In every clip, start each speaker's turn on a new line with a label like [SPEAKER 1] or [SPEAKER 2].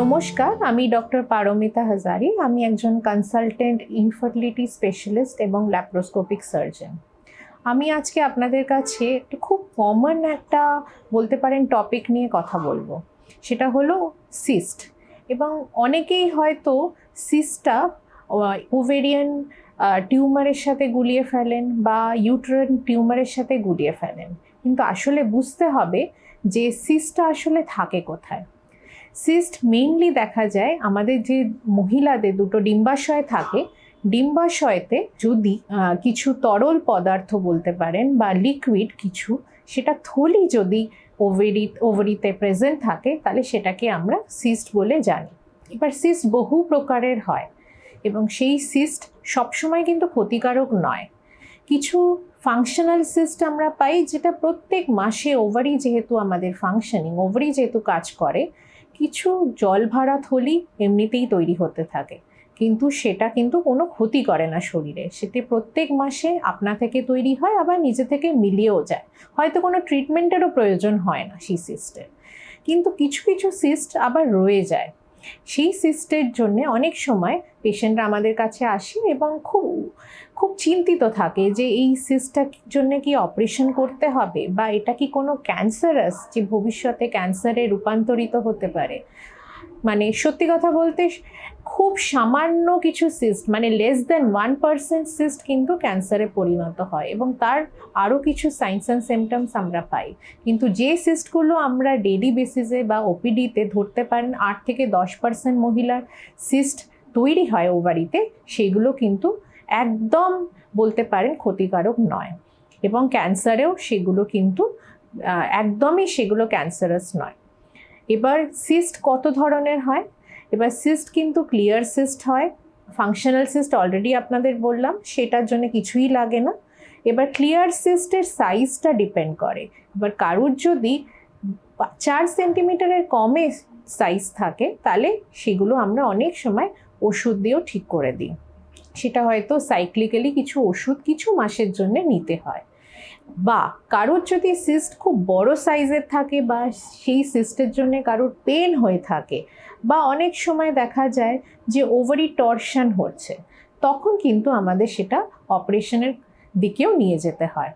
[SPEAKER 1] নমস্কার, আমি ডক্টর পারমিতা হাজারি, আমি একজন কনসালটেন্ট ইনফার্টিলিটি স্পেশালিস্ট এবং ল্যাপ্রোস্কোপিক সার্জন আমি আজকে আপনাদের কাছে একটা খুব কমন একটা বলতে পারেন টপিক নিয়ে কথা বলব। সেটা হলো সিস্ট এবং অনেকেই হয়তো সিস্টটা ওভেরিয়ান টিউমারের সাথে গুলিয়ে ফেলেন বা ইউট্রান টিউমারের সাথে গুলিয়ে ফেলেন। কিন্তু আসলে বুঝতে হবে যে সিস্টটা আসলে থাকে কোথায়। সিস্ট মেইনলি দেখা যায় আমাদের যে মহিলাদের দুটো ডিম্বাশয় থাকে। ডিম্বাশয়তে যদি কিছু তরল পদার্থ বলতে পারেন বা লিকুইড কিছু, সেটা থলি যদি ওভেরি ওভারিতে প্রেজেন্ট থাকে, তাহলে সেটাকে আমরা সিস্ট বলে জানি। এবার সিস্ট বহু প্রকারের হয় এবং সেই সিস্ট সবসময় কিন্তু ক্ষতিকারক নয়। কিছু ফাংশনাল সিস্ট আমরা পাই যেটা প্রত্যেক মাসে ওভারি যেহেতু আমাদের ফাংশনিং ওভারি যেহেতু কাজ করে কিছু জল ভাড়া থলি এমনিতেই তৈরি হতে থাকে। কিন্তু সেটা কিন্তু কোনো ক্ষতি করে না শরীরে। সেটি প্রত্যেক মাসে আপনা থেকে তৈরি হয়, আবার নিজে থেকে মিলিয়েও যায়। হয়তো কোনো ট্রিটমেন্টেরও প্রয়োজন হয় না সেই সিস্টের কিন্তু কিছু কিছু সিস্ট আবার রয়ে যায়। সেই সিস্টের জন্যে অনেক সময় পেশেন্টরা আমাদের কাছে আসে এবং খুব খুব চিন্তিত থাকে যে এই সিস্টার জন্য কি অপারেশন করতে হবে বা এটা কি কোনো ক্যান্সারাস যে ভবিষ্যতে ক্যান্সারে রূপান্তরিত হতে পারে। মানে সত্যি কথা বলতে খুব সামান্য কিছু সিস্ট মানে less than one percent cyst কিন্তু ক্যান্সারে পরিণত হয় এবং তার আরও কিছু সাইন্স অ্যান্ড সিমটমস আমরা পাই। কিন্তু যে সিস্টগুলো আমরা ডেলি বেসিসে বা ওপিডিতে ধরতে পারেন, আট থেকে দশ পার্সেন্ট মহিলার সিস্ট তৈরি হয় ওভারিতে সেগুলো কিন্তু একদম বলতে পারেন ক্ষতিকারক নয়। এবং ক্যান্সারেও সেগুলো কিন্তু একদমই সেগুলো ক্যান্সারাস নয়। এবার সিস্ট কত ধরনের হয়? এবার সিস্ট কিন্তু ক্লিয়ার সিস্ট হয়। ফাংশনাল সিস্ট অলরেডি আপনাদের বললাম, সেটার জন্য কিছুই লাগে না। এবার ক্লিয়ার সিস্টের সাইজটা ডিপেন্ড করে। এবার কারুর যদি চার সেন্টিমিটারের কমে সাইজ থাকে, তাহলে সেগুলো আমরা অনেক সময় ওষুধ দিয়েও ঠিক করে দিই। সেটা হয়তো সাইক্লিক্যালি কিছু ওষুধ কিছু মাসের জন্য নিতে হয়। বা কারোর যদি সিস্ট খুব বড় সাইজের থাকে বা সেই সিস্টের জন্য কারোর পেন হয়ে থাকে বা অনেক সময় দেখা যায় যে ওভারি টর্শন হচ্ছে, তখন কিন্তু আমাদের সেটা অপারেশনের দিকেও নিয়ে যেতে হয়।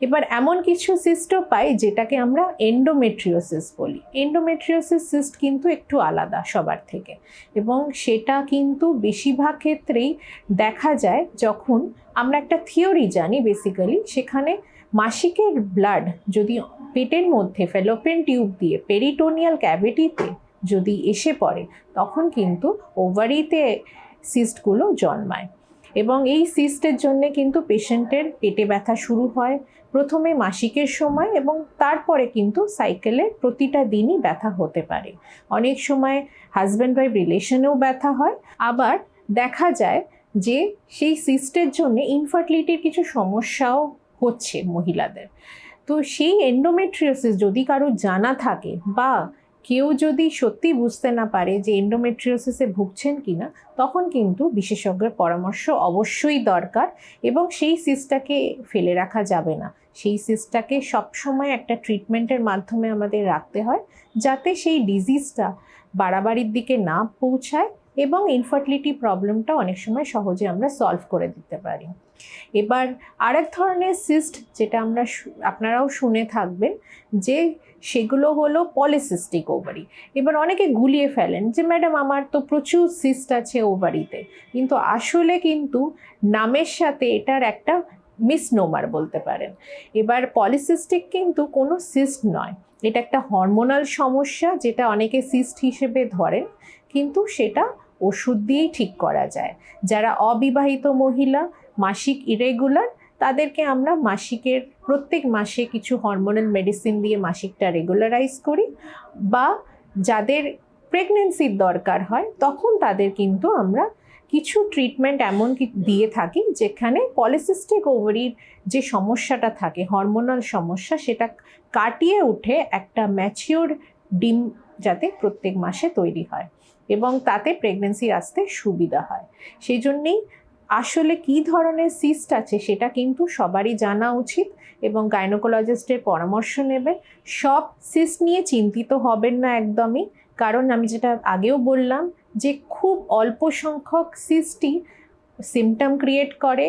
[SPEAKER 1] এবার এমন কিছু সিস্টও পাই যেটাকে আমরা এন্ডোমেট্রিওসিস বলি। এন্ডোমেট্রিওসিস সিস্ট কিন্তু একটু আলাদা সবার থেকে এবং সেটা কিন্তু বেশিরভাগ ক্ষেত্রেই দেখা যায় যখন আমরা একটা থিওরি জানি বেসিক্যালি সেখানে মাসিকের ব্লাড যদি পেটের মধ্যে ফেলোপেন টিউব দিয়ে পেরিটোনিয়াল ক্যাভিটিতে যদি এসে পড়ে তখন কিন্তু ওভারিতে সিস্টগুলো জন্মায়। এবং এই সিস্টের জন্যে কিন্তু পেশেন্টের পেটে ব্যথা শুরু হয়। প্রথমে মাসিকের সময় এবং তারপরে কিন্তু সাইকেলের প্রতিটা দিনই ব্যথা হতে পারে। অনেক সময় হাজব্যান্ড ওয়াইফ রিলেশনেও ব্যথা হয়। আবার দেখা যায় যে সেই সিস্টের জন্য ইনফার্টিলিটির কিছু সমস্যাও হচ্ছে মহিলাদের। তো সেই এন্ডোমেট্রিওসিস যদি কারও জানা থাকে বা কেউ যদি সত্যি বুঝতে না পারে যে এন্ডোমেট্রিওসিসে ভুগছেন কিনা, তখন কিন্তু বিশেষজ্ঞের পরামর্শ অবশ্যই দরকার এবং সেই সিস্টটাকে ফেলে রাখা যাবে না। সেই সিস্টটাকে সবসময় একটা ট্রিটমেন্টের মাধ্যমে আমাদের রাখতে হয় যাতে সেই ডিজিজটা বাড়াবাড়ির দিকে না পৌঁছায় এবং ইনফার্টিলিটি প্রবলেমটা অনেক সময় সহজে আমরা সলভ করে দিতে পারি। এবার আরেক ধরনের সিস্ট যেটা আমরা আপনারাও শুনে থাকবেন যে সেগুলো হলো পলিসিস্টিক ওভারি এবার অনেকে গুলিয়ে ফেলেন যে, ম্যাডাম, আমার তো প্রচুর সিস্ট আছে ওভারিতে কিন্তু আসলে কিন্তু নামের সাথে এটার একটা মিসনোমার বলতে পারেন। এবার পলিসিস্টিক কিন্তু কোনো সিস্ট নয়। এটা একটা হরমোনাল সমস্যা যেটা অনেকে সিস্ট হিসেবে ধরেন। কিন্তু সেটা ওষুধ দিয়েই ঠিক করা যায়। যারা অবিবাহিত মহিলা, মাসিক ইরেগুলার তাদেরকে আমরা মাসিকের, প্রত্যেক মাসে কিছু হরমোনাল মেডিসিন দিয়ে মাসিকটা রেগুলারাইজ করি বা যাদের প্রেগনেন্সির দরকার হয়, তখন তাদের কিন্তু আমরা কিছু ট্রিটমেন্ট এমন কি, দিয়ে থাকি যেখানে পলিসিস্টিক ওভারির যে সমস্যাটা থাকে হরমোনাল সমস্যা, সেটা কাটিয়ে উঠে একটা ম্যাচিওর ডিম যাতে প্রত্যেক মাসে তৈরি হয় এবং তাতে প্রেগনেন্সি আসতে সুবিধা হয়। সেই জন্যেই আসলে কি ধরনের সিস্ট আছে সেটা কিন্তু সবারই জানা উচিত এবং গাইনোকোলজিস্টের পরামর্শ নেবে। সব সিস্ট নিয়ে চিন্তিত হবেন না একদমই। কারণ আমি যেটা আগেও বললাম যে খুব অল্প সংখ্যক সিস্টই সিমটম ক্রিয়েট করে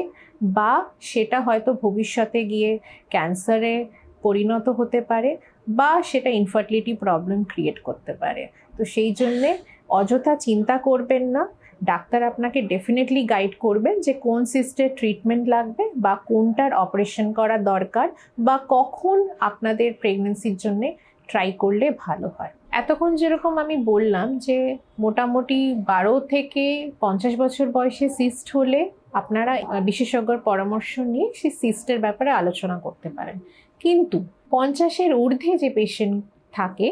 [SPEAKER 1] বা সেটা হয়তো ভবিষ্যতে গিয়ে ক্যান্সারে পরিণত হতে পারে। বা সেটা ইনফার্টিলিটি প্রবলেম ক্রিয়েট করতে পারে। তো সেই জন্যে অযথা চিন্তা করবেন না। ডাক্তার আপনাকে ডেফিনেটলি গাইড করবেন যে কোন সিস্টের ট্রিটমেন্ট লাগবে বা কোনটার অপারেশন করা দরকার বা কখন আপনাদের প্রেগনেন্সির জন্যে ট্রাই করলে ভালো হয়। এতক্ষণ যেরকম আমি বললাম যে মোটামুটি বারো থেকে পঞ্চাশ বছর বয়সে সিস্ট হলে আপনারা বিশেষজ্ঞর পরামর্শ নিয়ে সেই সিস্টের ব্যাপারে আলোচনা করতে পারেন। কিন্তু পঞ্চাশের ঊর্ধ্বে যে পেশেন্ট থাকে,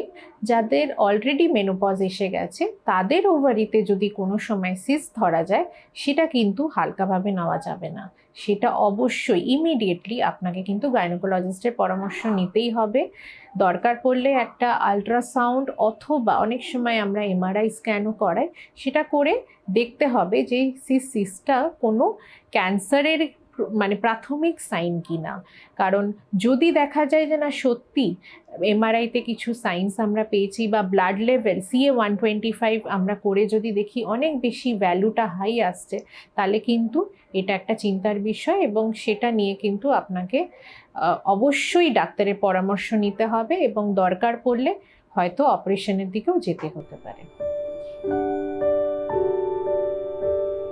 [SPEAKER 1] যাদের অলরেডি মেনোপজ এসে গেছে, তাদের ওভারিতে যদি কোনো সময় সিস ধরা যায়, সেটা কিন্তু হালকাভাবে নেওয়া যাবে না। সেটা অবশ্যই ইমিডিয়েটলি আপনাকে কিন্তু গাইনোকোলজিস্টের পরামর্শ নিতেই হবে। দরকার পড়লে একটা আলট্রাসাউন্ড অথবা অনেক সময় আমরা এমআরআই স্ক্যানও করাই, সেটা করে দেখতে হবে যে সিস সিসটা কোনো ক্যান্সারের মানে প্রাথমিক সাইন কি না কারণ যদি দেখা যায় যে না সত্যি এমআরআইতে কিছু সাইন্স আমরা পেয়েছি বা blood level CA one twenty five আমরা করে যদি দেখি অনেক বেশি ভ্যালুটা হাই আসছে, তাহলে কিন্তু এটা একটা চিন্তার বিষয় এবং সেটা নিয়ে কিন্তু আপনাকে অবশ্যই ডাক্তারের পরামর্শ নিতে হবে এবং দরকার পড়লে হয়তো অপারেশনের দিকেও যেতে হতে পারে।